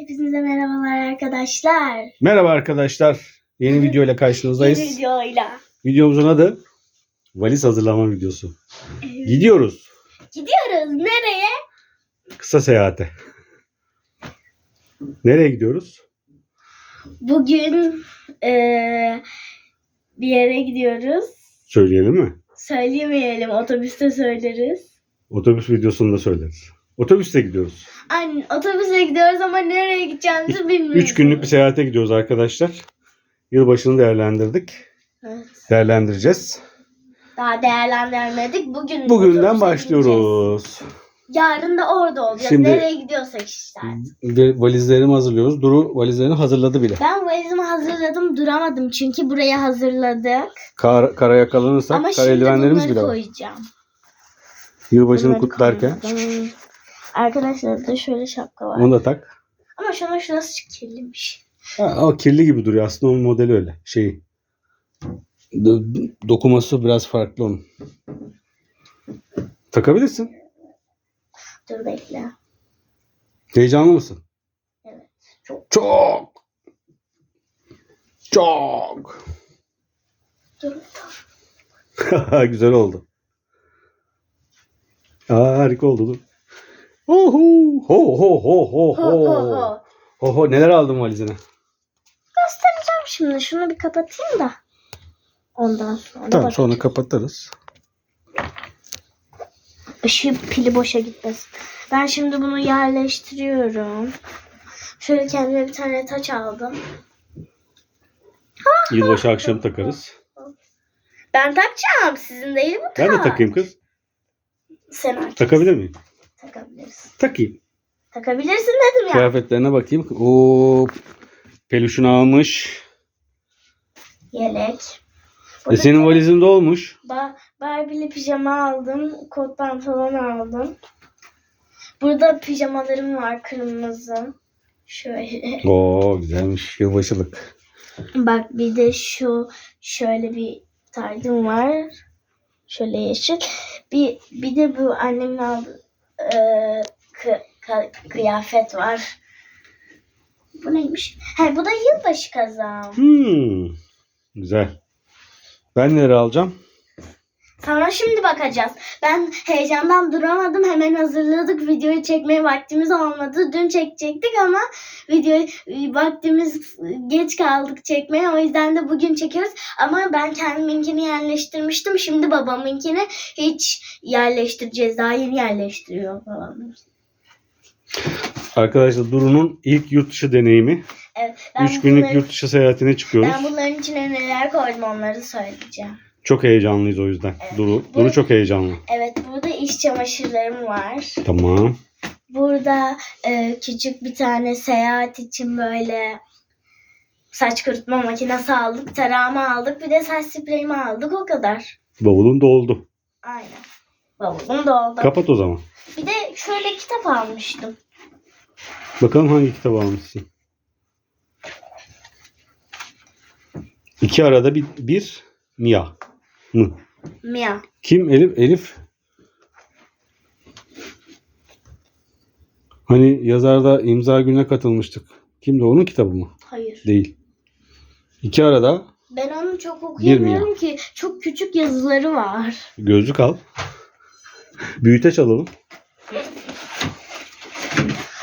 Hepinize merhabalar arkadaşlar. Merhaba arkadaşlar. Yeni video ile karşınızdayız. Yeni videoyla. Videomuzun adı valiz hazırlama videosu. Gidiyoruz Gidiyoruz. Nereye? kısa seyahate. Nereye gidiyoruz? Bugün eee, bir yere gidiyoruz. Söyleyelim mi? Söylemeyelim. Otobüste söyleriz. Otobüs videosunda söyleriz. Otobüste gidiyoruz. Anne, otobüse gidiyoruz ama nereye gideceğimizi bilmiyoruz. 3 günlük bir seyahate gidiyoruz arkadaşlar. Yılbaşını değerlendirdik. Evet. Değerlendireceğiz. Daha değerlendirmedik. Bugün Bugünden otobüse başlıyoruz. Yarın da orada olacağız. Şimdi- Nereye gidiyorsak işte. Ve valizlerimi hazırlıyoruz. Duru valizlerini hazırladı bile. Ben valizimi hazırladım duramadım çünkü buraya hazırladık. Kar, kara yakalanırsak Ama kara şimdi eldivenlerimiz bunları bile var. koyacağım. Yılbaşını Bunları kutlarken koydum. Arkadaşlar da şöyle şapka var. onu da tak. Ama şunun şurası kirliymiş. Ha, o kirli gibi duruyor. Aslında onun modeli öyle. Şey do- dokuması biraz farklı onun. Takabilirsin. Dur bekle. Heyecanlı mısın? Evet, çok. Çok. Çok. Dur. Güzel oldu. Aa, harika oldu dur. Ho ho ho ho Ho ho ho. ho. Ho ho neler aldın valizine? Göstereceğim şimdi. Şunu bir kapatayım da. Ondan sonra Tamam sonra kapatırız. Işığı pili boşa gitmesin. Ben şimdi bunu yerleştiriyorum. Şöyle kendime bir tane taç aldım. Yılbaşı akşamı takarız. Ben takacağım. Sizin değil bu Ben de taç. takayım kız. Sen erkek. Takabilir miyim? Takabilirsin. Takayım. Takabilirsin dedim ya. Kıyafetlerine bakayım. Oo, peluşunu almış. Yelek. E Burada senin valizin dolmuş. Ba Barbie'li pijama aldım. Kot pantolon aldım. Burada pijamalarım var kırmızı. Şöyle. Oo güzelmiş. Yılbaşılık. Bak bir de şu şöyle bir taydım var. Şöyle yeşil. Bir bir de bu annemin aldığı ka- kıyafet var. Bu neymiş? He bu da yılbaşı kazağım. Hmm, güzel. Ben nereye alacağım? Sana şimdi bakacağız. Ben heyecandan duramadım. Hemen hazırladık. Videoyu çekmeye vaktimiz olmadı. Dün çekecektik ama videoyu vaktimiz geç kaldık çekmeye. O yüzden de bugün çekiyoruz. Ama ben kendiminkini yerleştirmiştim. Şimdi babamınkini hiç yerleştireceğiz. Daha yeni yerleştiriyor babam. Arkadaşlar Duru'nun ilk yurt dışı deneyimi. Evet. Ben 3 günlük bunları- yurt dışı seyahatine çıkıyoruz. Ben bunların içine neler koydum onları söyleyeceğim. Çok heyecanlıyız o yüzden. Duru, Bu- Duru çok heyecanlı. Evet burada iş çamaşırlarım var. Tamam. Burada e, küçük bir tane seyahat için böyle saç kurutma makinesi aldık, tarağımı aldık, bir de saç spreyimi aldık o kadar. Bavulun doldu. Aynen. Bavulum doldu. Kapat o zaman. bir de şöyle kitap almıştım. Bakalım hangi kitabı almışsın. İki arada bir, bir Mia mı? Mia. Kim? Elif? Elif. Hani yazarda imza gününe katılmıştık. Kimdi onun kitabı mı? Hayır. Değil. İki arada Ben onu çok okuyamıyorum ki. Çok küçük yazıları var. gözlük al. Büyüteç alalım.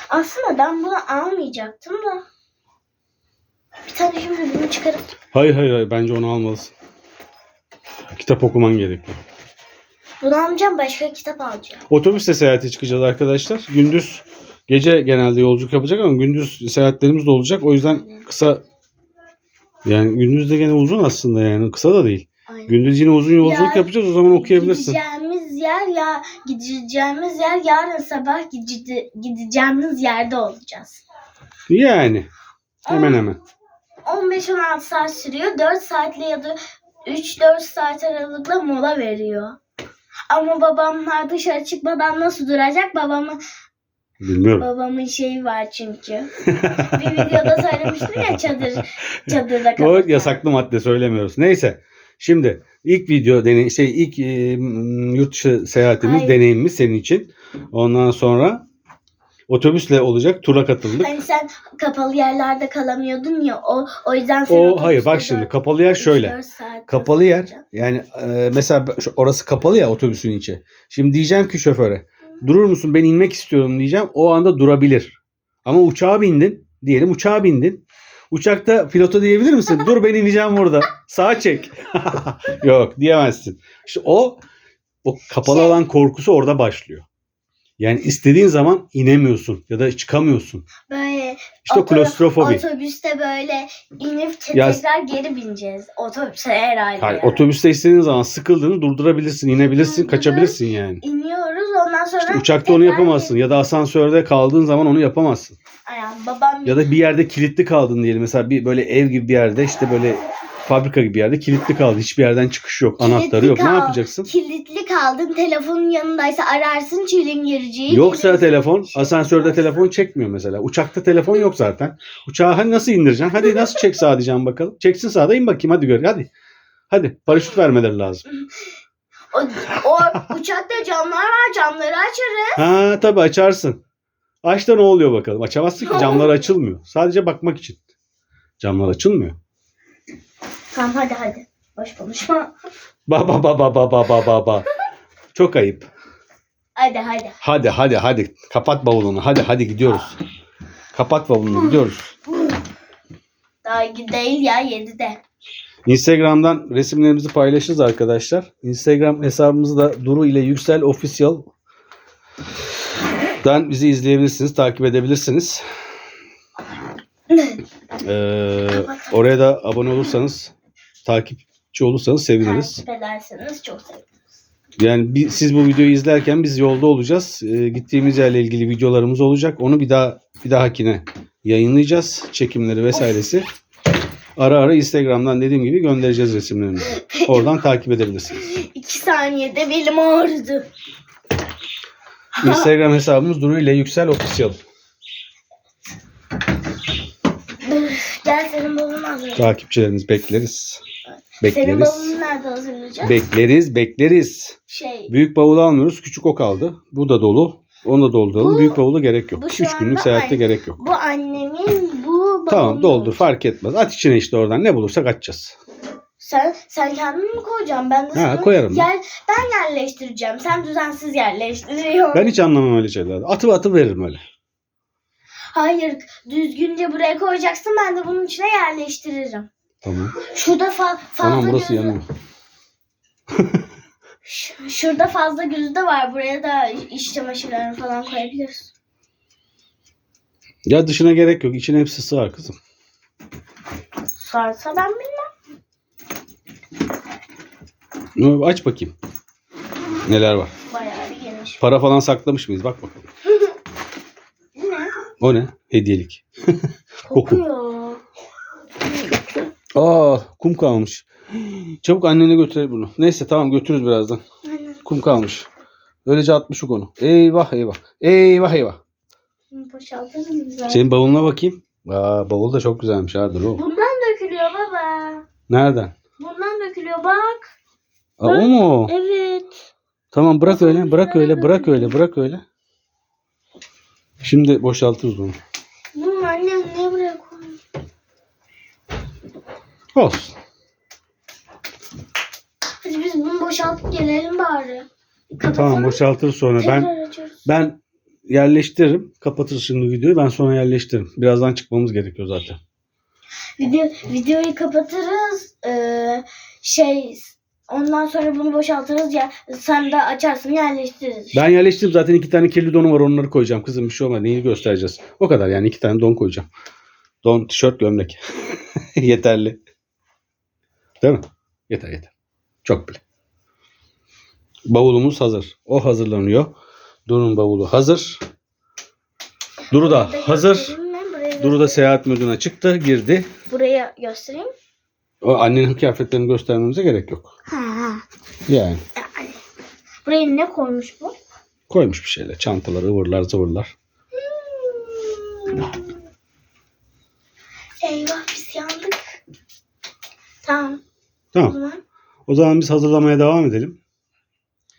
Aslında ben bunu almayacaktım da. Bir tane şimdi bunu çıkarıp Hayır hayır hayır bence onu almalısın. Kitap okuman gerekiyor. bunu almayacağım başka kitap alacağım. Otobüsle seyahate çıkacağız arkadaşlar. Gündüz gece genelde yolculuk yapacak ama gündüz seyahatlerimiz de olacak. O yüzden kısa yani gündüz de gene uzun aslında yani kısa da değil. Aynen. Gündüz yine uzun yolculuk Ya, yapacağız o zaman okuyabilirsin. Gideceğimiz yer ya gideceğimiz yer yarın sabah gide- gideceğimiz yerde olacağız. Yani hemen hemen. 15-16 saat sürüyor. 4 saatle ya da 3-4 saat aralıkla mola veriyor. Ama babamlar dışarı çıkmadan nasıl duracak? Babamın Bilmiyorum. babamın şeyi var çünkü. Bir videoda söylemiştim ya çadır çadırda O kalırken. yasaklı madde söylemiyoruz. Neyse. Şimdi ilk video deney şey ilk e, yurt dışı seyahatimiz Ay. deneyimimiz senin için. Ondan sonra Otobüsle olacak. Tura katıldık. Hani sen kapalı yerlerde kalamıyordun ya o o yüzden sen O hayır bak şimdi kapalı yer şöyle. Kapalı yer kalacaksın. yani e, mesela orası kapalı ya otobüsün içi. Şimdi diyeceğim ki şoföre durur musun ben inmek istiyorum diyeceğim. O anda durabilir. Ama uçağa bindin. Diyelim uçağa bindin. Uçakta pilota diyebilir misin? Dur ben ineceğim burada. Sağa çek. Yok diyemezsin. İşte o o kapalı Şey- alan korkusu orada başlıyor. Yani istediğin zaman inemiyorsun ya da çıkamıyorsun. Böyle İşte Oto- klostrofobi. otobüste böyle inip Ya- tekrar geri bineceğiz. Otobüse herhalde. Hayır, yani. otobüste istediğin zaman sıkıldığını durdurabilirsin, inebilirsin, kaçabilirsin yani. İniyoruz ondan sonra İşte uçakta onu tekrar yapamazsın geri- ya da asansörde kaldığın zaman onu yapamazsın. Yani babam Ya da bir yerde kilitli kaldın diyelim. Mesela bir böyle ev gibi bir yerde işte böyle fabrika gibi yerde kilitli kaldın. Hiçbir yerden çıkış yok, Kilitli anahtarı yok. Ne kal- yapacaksın? kilitli kaldın telefonun yanındaysa ararsın çilingirciyi. Yoksa telefon, asansörde telefon çekmiyor mesela. Uçakta telefon yok zaten. Uçağı hani nasıl indireceksin? Hadi nasıl çek sağa diyeceğim bakalım. Çeksin sağda in bakayım hadi gör. Hadi. Hadi paraşüt vermeleri lazım. O, o uçakta camlar var camları açarız. Ha tabii açarsın. Aç da ne oluyor bakalım. Açamazsın ki camlar açılmıyor. Sadece bakmak için. Camlar açılmıyor. Tamam hadi hadi. Boş konuşma. Ba ba ba ba ba ba ba ba ba. Çok ayıp. Hadi hadi. Hadi hadi hadi. Kapat bavulunu. Hadi hadi gidiyoruz. Kapat bavulunu gidiyoruz. Daha değil ya 7'de. Instagram'dan resimlerimizi paylaşırız arkadaşlar. Instagram hesabımızı da Duru ile Yüksel Official Dan bizi izleyebilirsiniz, takip edebilirsiniz. Ee, oraya da abone olursanız, takipçi olursanız seviniriz. Takip ederseniz çok sevinirim. Yani bi- siz bu videoyu izlerken biz yolda olacağız. Ee, gittiğimiz yerle ilgili videolarımız olacak. Onu bir daha bir dahakine yayınlayacağız. Çekimleri vesairesi. Ara ara Instagram'dan dediğim gibi göndereceğiz resimlerimizi. Oradan takip edebilirsiniz. 2 saniyede belim ağrıdı. Instagram hesabımız Duru ile Yüksel Official. Gel senin hazırlayacağım. Takipçilerimiz bekleriz. Senin Bekleriz. bavulunu nerede hazırlayacağım? Bekleriz, bekleriz. şey. Büyük bavul almıyoruz. Küçük o kaldı. Bu da dolu. Onu da dolduralım. Bu- Büyük bavula gerek yok. bu şu 3 günlük anda seyahatte aynı. gerek yok. Bu annemin bu Tamam babamın. doldur fark etmez. At içine işte oradan ne bulursak atacağız. Sen sen kendin mi koyacaksın? Ben de Ha, sana koyarım ben. Yer, ben yerleştireceğim. Sen düzensiz yerleştiriyorsun. Ben hiç anlamam öyle şeylerden. Atıp atıp veririm öyle. Hayır, düzgünce buraya koyacaksın. Ben de bunun içine yerleştiririm. Tamam. Şurada fa- fazla Tamam burası gözü- yanıyor. Şurada fazla gözü de var. Buraya da iş çamaşırlarını falan koyabiliriz. Ya dışına gerek yok. İçine hepsi sığar kızım. Sarsa ben bilmem. Aç bakayım. Neler var. Bayağı bir geniş. Para falan saklamış mıyız? Bak bakalım. Ne? O ne? Hediyelik. Koku. Kokuyor. Aa kum kalmış. Çabuk annene götür bunu. Neyse tamam götürürüz birazdan. Aynen. Kum kalmış. Öylece atmış o konu. Eyvah eyvah. Eyvah eyvah. Bunu Boşaltırız güzel. Senin bavuluna bakayım. Aa bavul da çok güzelmiş ha dur o. Bundan dökülüyor baba. Nereden? Bundan dökülüyor bak. Aa, o mu? Evet. Tamam bırak öyle, bırak öyle, bırak öyle, bırak öyle. Şimdi boşaltırız onu. Bunun annem niye buraya koymuş? Olsun. Hadi biz bunu boşaltıp gelelim bari. Tamam boşaltırız sonra. Ben açıyoruz. ben yerleştiririm. Kapatırız şimdi videoyu. Ben sonra yerleştiririm. Birazdan çıkmamız gerekiyor zaten. Video, videoyu kapatırız. Ee, şey ondan sonra bunu boşaltırız ya sen de açarsın yerleştiririz. Ben yerleştirdim zaten iki tane kirli donum var onları koyacağım. Kızım bir şey olmaz. Neyi göstereceğiz? O kadar yani iki tane don koyacağım. Don, tişört, gömlek. Yeterli. Değil mi? Yeter yeter. Çok bile. Bavulumuz hazır. O hazırlanıyor. Duru'nun bavulu hazır. Duru da hazır. Duru da seyahat moduna çıktı, girdi. Buraya göstereyim. O annenin kıyafetlerini göstermemize gerek yok. Ha. Yani Yani. Buraya ne koymuş bu? koymuş bir şeyler. Çantalar, ıvırlar, zıvırlar. Eyvah biz yandık. Tamam. O Tamam. zaman O zaman biz hazırlamaya devam edelim.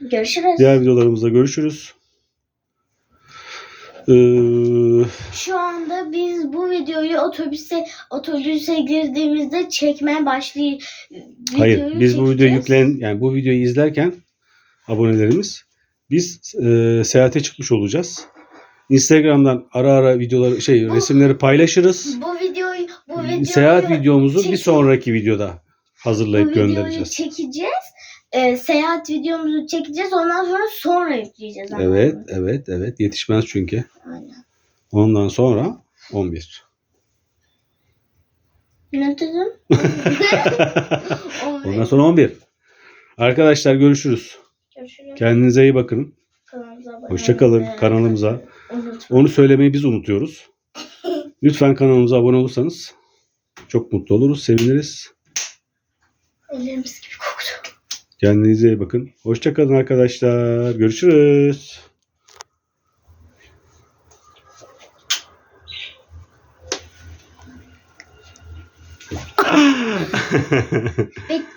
görüşürüz. Diğer videolarımızda görüşürüz. Ee, Şu anda biz bu videoyu otobüse otobüse girdiğimizde çekmeye başlayacağız. hayır biz bu videoyu yüklen yani bu videoyu izlerken abonelerimiz biz e, seyahate çıkmış olacağız. Instagram'dan ara ara videoları şey Bu- resimleri paylaşırız. Bu videoyu bu videoyu Seyahat videomuzu bir çekin. sonraki videoda hazırlayıp videoyu göndereceğiz. çekeceğiz. Ee, seyahat videomuzu çekeceğiz. Ondan sonra sonra yükleyeceğiz. ama. Evet, evet, evet. Yetişmez çünkü. Aynen. Ondan sonra 11. Ne dedim? Ondan sonra 11. Arkadaşlar görüşürüz. Görüşürüz. Kendinize iyi bakın. Kanalımıza abone Hoşçakalın. olmayı Kanalımıza. unutmayın. Onu söylemeyi biz unutuyoruz. Lütfen kanalımıza abone olursanız çok mutlu oluruz, seviniriz. Ellerimiz gibi koktu. Kendinize iyi bakın. Hoşçakalın arkadaşlar. Görüşürüz. Bekle